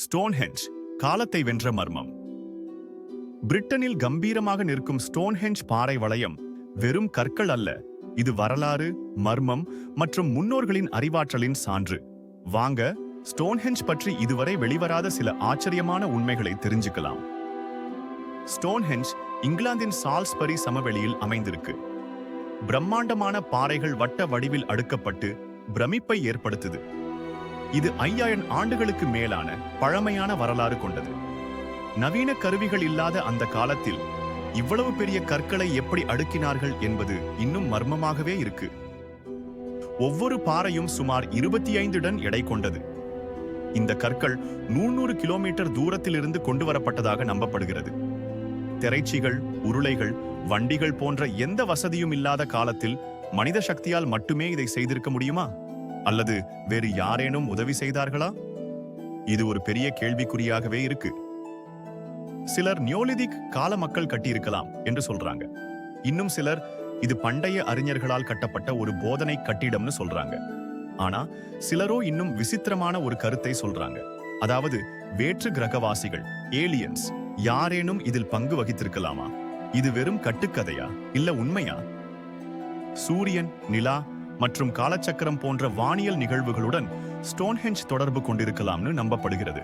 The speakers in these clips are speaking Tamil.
ஸ்டோன்ஹெஞ்ச் காலத்தை வென்ற மர்மம். பிரிட்டனில் கம்பீரமாக நிற்கும் ஸ்டோன்ஹெஞ்ச் பாறை வளையம் வெறும் கற்கள் அல்ல. இது வரலாறு மர்மம் மற்றும் முன்னோர்களின் அறிவாற்றலின் சான்று. வாங்க ஸ்டோன்ஹெஞ்ச் பற்றி இதுவரை வெளிவராத சில ஆச்சரியமான உண்மைகளை தெரிஞ்சுக்கலாம். ஸ்டோன்ஹெஞ்ச் இங்கிலாந்தின் சால்ஸ்பரி சமவெளியில் அமைந்திருக்கு. பிரம்மாண்டமான பாறைகள் வட்ட வடிவில் அடுக்கப்பட்டு பிரமிப்பை ஏற்படுத்துது. இது ஐயாயிரம் ஆண்டுகளுக்கு மேலான பழமையான வரலாறு கொண்டது. நவீன கருவிகள் இல்லாத அந்த காலத்தில் இவ்வளவு பெரிய கற்களை எப்படி அடுக்கினார்கள் என்பது இன்னும் மர்மமாகவே இருக்கு. ஒவ்வொரு பாறையும் சுமார் இருபத்தி ஐந்து டன் எடை கொண்டது. இந்த கற்கள் நூறு கிலோமீட்டர் தூரத்திலிருந்து கொண்டு வரப்பட்டதாக நம்பப்படுகிறது. திரைச்சிகள் உருளைகள் வண்டிகள் போன்ற எந்த வசதியும் இல்லாத காலத்தில் மனித சக்தியால் மட்டுமே இதை செய்திருக்க முடியுமா? அல்லது வேறு யாரேனும் உதவி செய்தார்களா? இது ஒரு பெரிய கேள்விக்குறியாகவே இருக்கு. சிலர் நியோலிதிக் கால மக்கள் கட்டியிருக்கலாம் என்று சொல்றாங்க. இன்னும் சிலர் இது பண்டைய அறிஞர்களால் கட்டப்பட்ட ஒரு போதனை கட்டிடம்னு சொல்றாங்க. ஆனா சிலரோ இன்னும் விசித்திரமான ஒரு கருத்தை சொல்றாங்க. அதாவது வேற்று கிரகவாசிகள் ஏலியன்ஸ் யாரேனும் இதில் பங்கு வகித்திருக்கலாமா? இது வெறும் கட்டுக்கதையா? இல்ல உண்மையா? சூரியன் நிலா மற்றும் காலச்சக்கரம் போன்ற வானியல் நிகழ்வுகளுடன் ஸ்டோன்ஹெஞ்ச் தொடர்பு கொண்டிருக்கலாம்னு நம்பப்படுகிறது.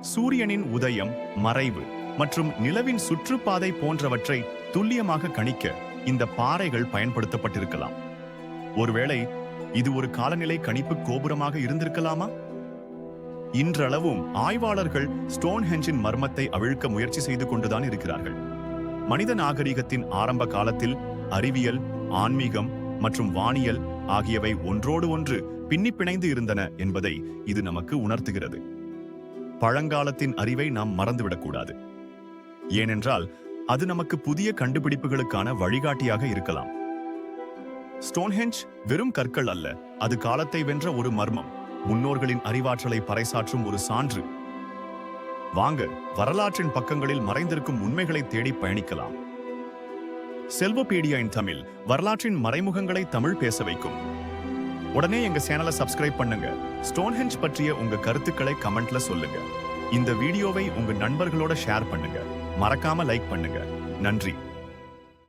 சூரியனின் உதயம் மறைவு மற்றும் நிலவின் சுற்றுப்பாதை போன்றவற்றை துல்லியமாக கணிக்க இந்த பாறைகள் பயன்படுத்தப்பட்டிருக்கலாம். ஒருவேளை இது ஒரு காலநிலை கணிப்பு கோபுரமாக இருந்திருக்கலாமா? இன்றளவும் ஆய்வாளர்கள் ஸ்டோன்ஹெஞ்சின் மர்மத்தை அவிழ்க்க முயற்சி செய்து கொண்டுதான் இருக்கிறார்கள். மனித நாகரிகத்தின் ஆரம்ப காலத்தில் அறிவியல் ஆன்மீகம் மற்றும் வானியல் ஆகியவை ஒன்றோடு ஒன்று பின்னி பிணைந்து இருந்தன என்பதை இது நமக்கு உணர்த்துகிறது. பழங்காலத்தின் அறிவை நாம் மறந்துவிடக்கூடாது. ஏனென்றால் அது நமக்கு புதிய கண்டுபிடிப்புகளுக்கான வழிகாட்டியாக இருக்கலாம். ஸ்டோன்ஹெஞ்ச் வெறும் கற்கள் அல்ல அது காலத்தை வென்ற ஒரு மர்மம். முன்னோர்களின் அறிவாற்றலை பறைசாற்றும் ஒரு சான்று. வாங்க வரலாற்றின் பக்கங்களில் மறைந்திருக்கும் உண்மைகளை தேடி பயணிக்கலாம். செல்வபீடியா இன் தமிழ் வரலாற்றின் மறைமுகங்களை தமிழ் பேச வைக்கும். உடனே எங்க சேனலை சப்ஸ்கிரைப் பண்ணுங்க. ஸ்டோன்ஹெஞ்ச் பற்றிய உங்க கருத்துக்களை கமெண்ட்ல சொல்லுங்க. இந்த வீடியோவை உங்க நண்பர்களோட ஷேர் பண்ணுங்க. மறக்காம லைக் பண்ணுங்க. நன்றி.